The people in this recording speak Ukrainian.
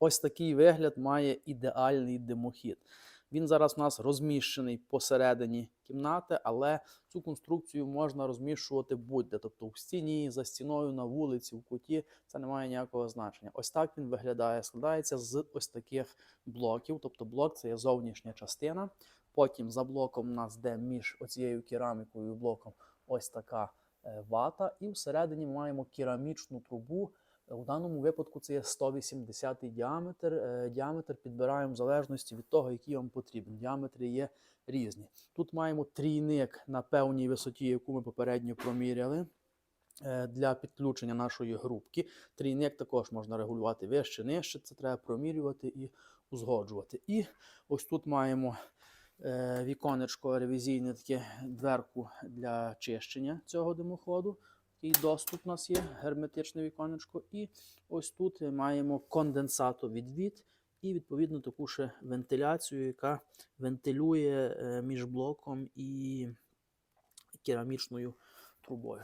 Ось такий вигляд має ідеальний димохід. Він зараз у нас розміщений посередині кімнати, але цю конструкцію можна розміщувати будь-де, тобто в стіні, за стіною, на вулиці, в куті. Це не має ніякого значення. Ось так він виглядає. Складається з ось таких блоків. Тобто блок це є зовнішня частина. Потім за блоком у нас де між оцією керамікою і блоком ось така е, вата, і всередині маємо керамічну трубу. У даному випадку це є 180 діаметр. Е, Діаметр підбираємо в залежності від того, який вам потрібен. Діаметри є різні. Тут маємо трійник на певній висоті, яку ми попередньо проміряли. е, Для підключення нашої грубки. Трійник також можна регулювати вище, нижче. Це треба промірювати і узгоджувати. І ось тут маємо е, віконечко ревізійне таке дверку для чищення цього димоходу. Такий доступ у нас є, герметичне віконечко. І ось тут маємо конденсатовідвід і відповідно таку ще вентиляцію, яка вентилює е, між блоком і керамічною трубою.